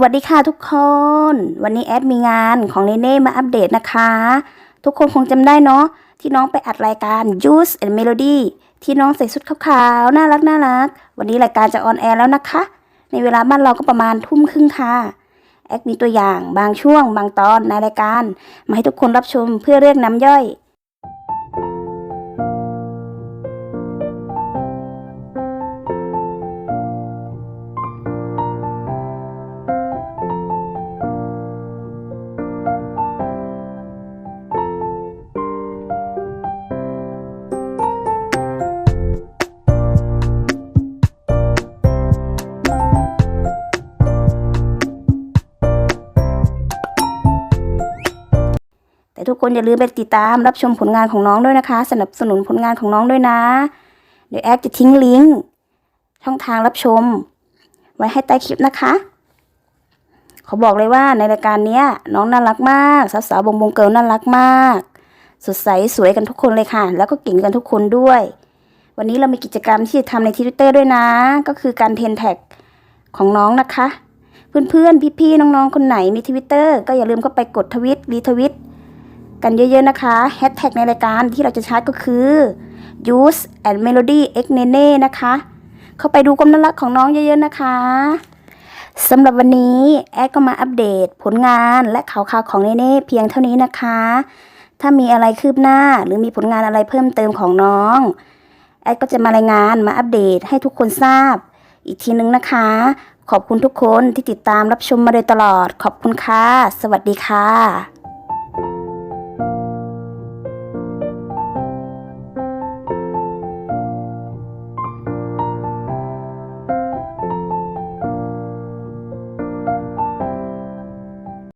สวัสดีค่ะทุกคน วันนี้แอดมีงานของเนเน่มาอัปเดตนะคะ ทุกคนคงจำได้เนาะที่น้องไปอัดรายการ Juice and Melody ที่น้องใส่ชุดขาวๆ น่ารักน่ารัก วันนี้รายการจะออนแอร์แล้วนะคะ ในเวลาบ้านเราก็ประมาณทุ่มครึ่งค่ะ แอดมีตัวอย่างบางช่วงบางตอนในรายการ มาให้ทุกคนรับชมเพื่อเรียกน้ำย่อย แต่ทุกคนอย่าลืมไปติดตามรับชมผลงานของน้องด้วยนะคะ สนับสนุนผลงานของน้องด้วยนะ เดี๋ยวแอดจะทิ้งลิงก์ช่องทางรับชม ไว้ให้ใต้คลิปนะคะเขาบอกเลยว่าในรายการนี้น้องน่ารักมาก สาวๆบงบงเกิลน่ารักมาก สดใสสวยกันทุกคนเลยค่ะ แล้วก็เก่งกันทุกคนด้วย วันนี้เรามีกิจกรรมที่จะทำในทวิตเตอร์ด้วยนะ ก็คือการเทนแท็กของน้องนะคะ เพื่อนๆ พี่ๆ น้องๆ คนไหนมีทวิตเตอร์ก็อย่าลืมเข้าไปกดทวิตรีทวิต กันเยอะๆนะคะแฮชแท็กในรายการที่เราจะใช้ก็คือ use and melody x nene นะคะ เข้าไปดูความน่ารักของน้องเยอะๆนะคะสำหรับวันนี้แอดก็มาอัปเดตผลงานและข่าวๆของเนเน่เพียงเท่านี้นะคะ ถ้ามีอะไรคืบหน้าหรือมีผลงานอะไรเพิ่มเติมของน้อง แอดก็จะมารายงานมาอัปเดตให้ทุกคนทราบ อีกทีนึงนะคะ ขอบคุณทุกคนที่ติดตามรับชมมาโดยตลอด ขอบคุณค่ะ สวัสดีค่ะ